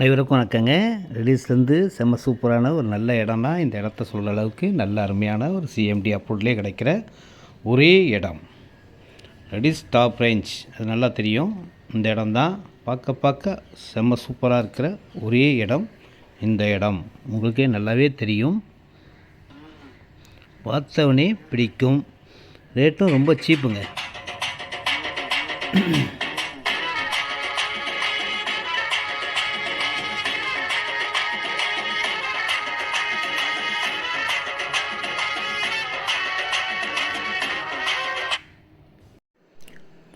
அனைவருக்கும் வணக்கங்க. ரிலீஸ்லேருந்து செம்ம சூப்பரான ஒரு நல்ல இடம்னா இந்த இடத்த சொல்கிற அளவுக்கு நல்ல அருமையான ஒரு சிஎம்டி அப்ரூவ்லேயே கிடைக்கிற ஒரே இடம். ரெடிஸ் டாப் ரேஞ்ச் அது நல்லா தெரியும். இந்த இடம் தான் பார்க்க பார்க்க செம்ம சூப்பராக இருக்கிற ஒரே இடம் இந்த இடம். உங்களுக்கே நல்லாவே தெரியும். பார்த்தவனே பிடிக்கும். ரேட்டும் ரொம்ப சீப்புங்க.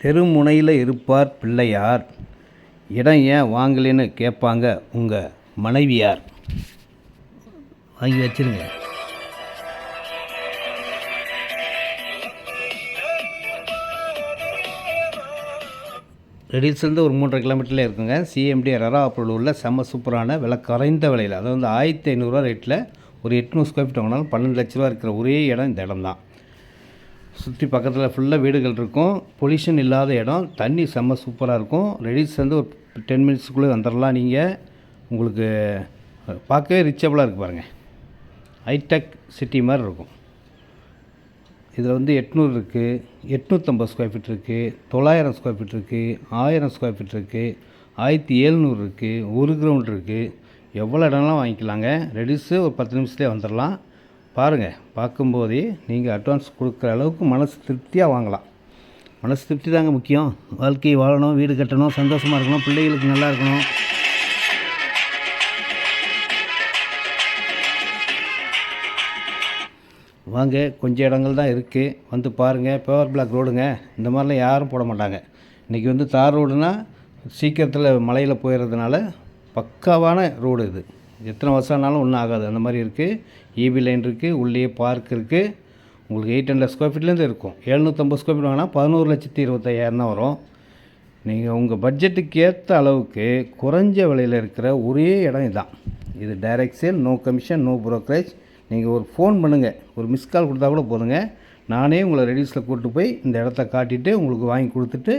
தெருமுனையில் இருப்பார் பிள்ளையார். இடம் ஏன் வாங்கலைன்னு கேட்பாங்க உங்கள் மனைவியார். வாங்கி வச்சுருங்க. ரெடில்ஸ்லேருந்து ஒரு மூன்றரை கிலோமீட்டரில் இருக்குங்க. சிஎம்டி ரரா அப்ரூவல் செம்ம சூப்பரான விலை குறைந்த விலையில். அதாவது வந்து ஆயிரத்தி ஐநூறுரூவா ரேட்டில் ஒரு எட்நூறு ஸ்கொயர் ஃபீட் வாங்கினாலும் பன்னெண்டு லட்ச ரூபா இருக்கிற ஒரே இடம் இந்த இடம் தான் சுற்றி பக்கத்தில் ஃபுல்லாக வீடுகள் இருக்கும் பொல்யூஷன் இல்லாத இடம். தண்ணி செம்ம சூப்பராக இருக்கும். ரெடிஸ் வந்து ஒரு டென் மினிட்ஸ்க்குள்ளே வந்துடலாம் நீங்கள் உங்களுக்கு பார்க்கவே ரிச்சபிளாக இருக்குது பாருங்கள் ஹைடெக் சிட்டி மாதிரி இருக்கும். இதில் வந்து எட்நூறு இருக்குது எட்நூற்றம்பது ஸ்கொயர் ஃபீட் இருக்குது தொள்ளாயிரம் ஸ்கொயர் ஃபீட் இருக்குது ஆயிரம் ஸ்கொயர் ஃபீட் இருக்குது ஆயிரத்தி எழுநூறு இருக்குது ஒரு கிரவுண்ட் இருக்குது எவ்வளோ இடம்லாம் வாங்கிக்கலாங்க? ரெடிஸு ஒரு பத்து நிமிஷத்துலேயே வந்துடலாம் பாருங்கள் பார்க்கும்போதே நீங்கள் அட்வான்ஸ் கொடுக்குற அளவுக்கு மனசு திருப்தியாக வாங்கலாம். மனசு திருப்தி தாங்க முக்கியம். வாழ்க்கையை வாழணும் வீடு கட்டணும் சந்தோஷமாக இருக்கணும் பிள்ளைகளுக்கு நல்லா இருக்கணும். வாங்க கொஞ்சம் இடங்கள் தான் இருக்குது வந்து பாருங்கள் பேவர் பிளாக் ரோடுங்க இந்த மாதிரிலாம் யாரும் போட மாட்டாங்க. இன்றைக்கி வந்து தார் ரோடுனால் சீக்கிரத்தில் மலையில் போயிடுறதுனால பக்காவான ரோடு இது. எத்தனை வருஷம் ஆனாலும் ஒன்றும் ஆகாது. அந்த மாதிரி இருக்குது ஈபி லைன் இருக்குது உள்ளே பார்க் இருக்குது உங்களுக்கு எயிட் ஹண்ட்ரட் ஸ்கொயர் ஃபீட்லேருந்து இருக்கும். எழுநூற்றம்பது ஸ்கொயர் ஃபீட் வாங்கினா பதினோரு லட்சத்தி இருபத்தையாயிரம் தான் வரும். நீங்கள் உங்கள் பட்ஜெட்டுக்கு ஏற்ற அளவுக்கு குறைஞ்ச விலையில் இருக்கிற ஒரே இடம் இதுதான் இது direct sale no commission no brokerage நீங்கள் ஒரு ஃபோன் பண்ணுங்கள் ஒரு மிஸ் கால் கொடுத்தா கூட போதுங்க. நானே உங்களை ரெடியூஸில் கூப்பிட்டு போய் இந்த இடத்த காட்டிட்டு உங்களுக்கு வாங்கி கொடுத்துட்டு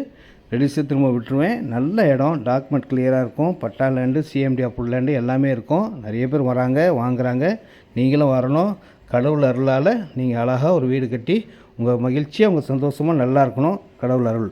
ரெடியூஸை திரும்ப விட்டுருவேன். நல்ல இடம் டாக்குமெண்ட் கிளியராக இருக்கும். Patta land CMD approval land எல்லாமே இருக்கும். நிறைய பேர் வராங்க வாங்குறாங்க. நீங்களும் வரணும். கடவுள் அருளால் நீங்கள் அழகாக ஒரு வீடு கட்டி உங்கள் மகிழ்ச்சியாக உங்கள் சந்தோஷமாக நல்லா இருக்கணும். கடவுள் அருள்.